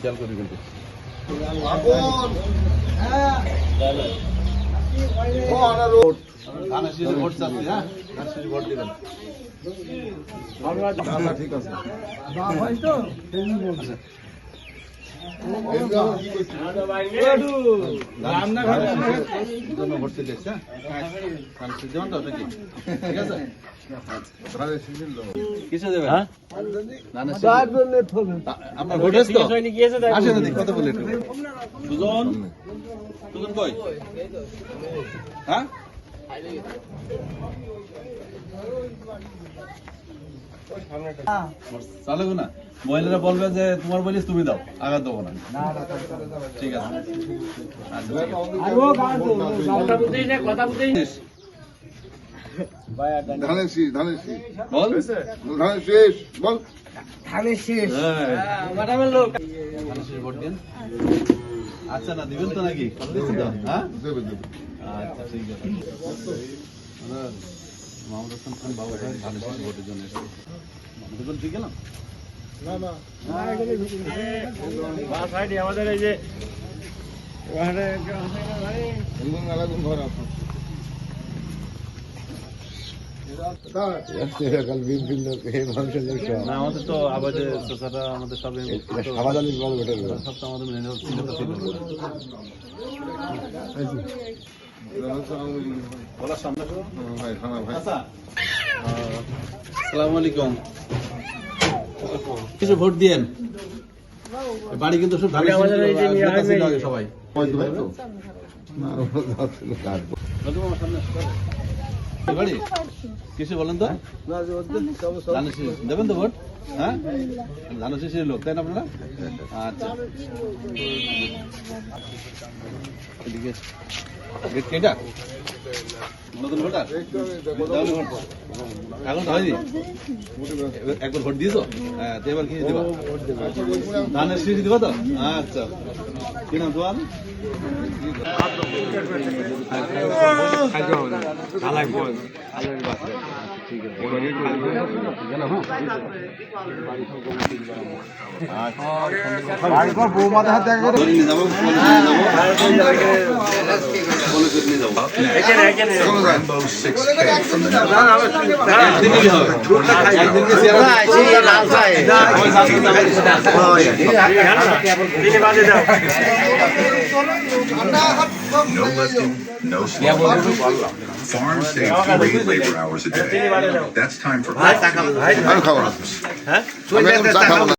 খেয়াল করি কিন্তু ঠিক আছে। আপনার ভোট আসেন কথা বলে দুজন দুজন কই হ্যাঁ চালু না। মহিলারা বলবে যে তোমার বলিস তুমি দাও আঘাত দেবো না। ঠিক আছে। ঠিক আছে। ধানের শীষ ধানের শীষ। বল। ধানের শীষ বল। ধানের শীষ। ভোট দিন। আচ্ছা না দিবেন তো নাকি? কথা দিচ্ছেন তো। হ্যাঁ? দেবে দেবে আচ্ছা ঠিক আছে। আমরা হাসান খান বাবু ভাই ধানের শীষ ভোটের জন্য এসেছি। আমাদের ঠিক গেলাম? না না। আমাদের এই যে ওখানে এমন আলাদা ঘর আছে। আমাদের তো আমাদের সব তো আমাদের মেনে আলাইকুম। কিছু ভোট দিয়েন? বাড়ি কিন্তু সব সবাই। সামনে আসো। কিছু বলেন তো? ধানের দেবেন তো ভোট? হ্যাঁ? ধানের শীষের লোক, তাই না আপনারা? আচ্ছা। কেটা? নতুন ভোটার? এখন তো হয়নি? একবার ভোট দিয়েছ? হ্যাঁ তো এবার কি দেবা? ধানের শীষ দিবা তো? আচ্ছা। কি নাম তোমার? বৌমাদের হাতে যাব কলেজে নিয়ে যাবো একদিনই কি হবে একদিনকে তিনি বাজে দাও No lifting, no smoking. Farms save three labor hours a day. That's time for আমি খাবো না আমি এখন চা খাবো না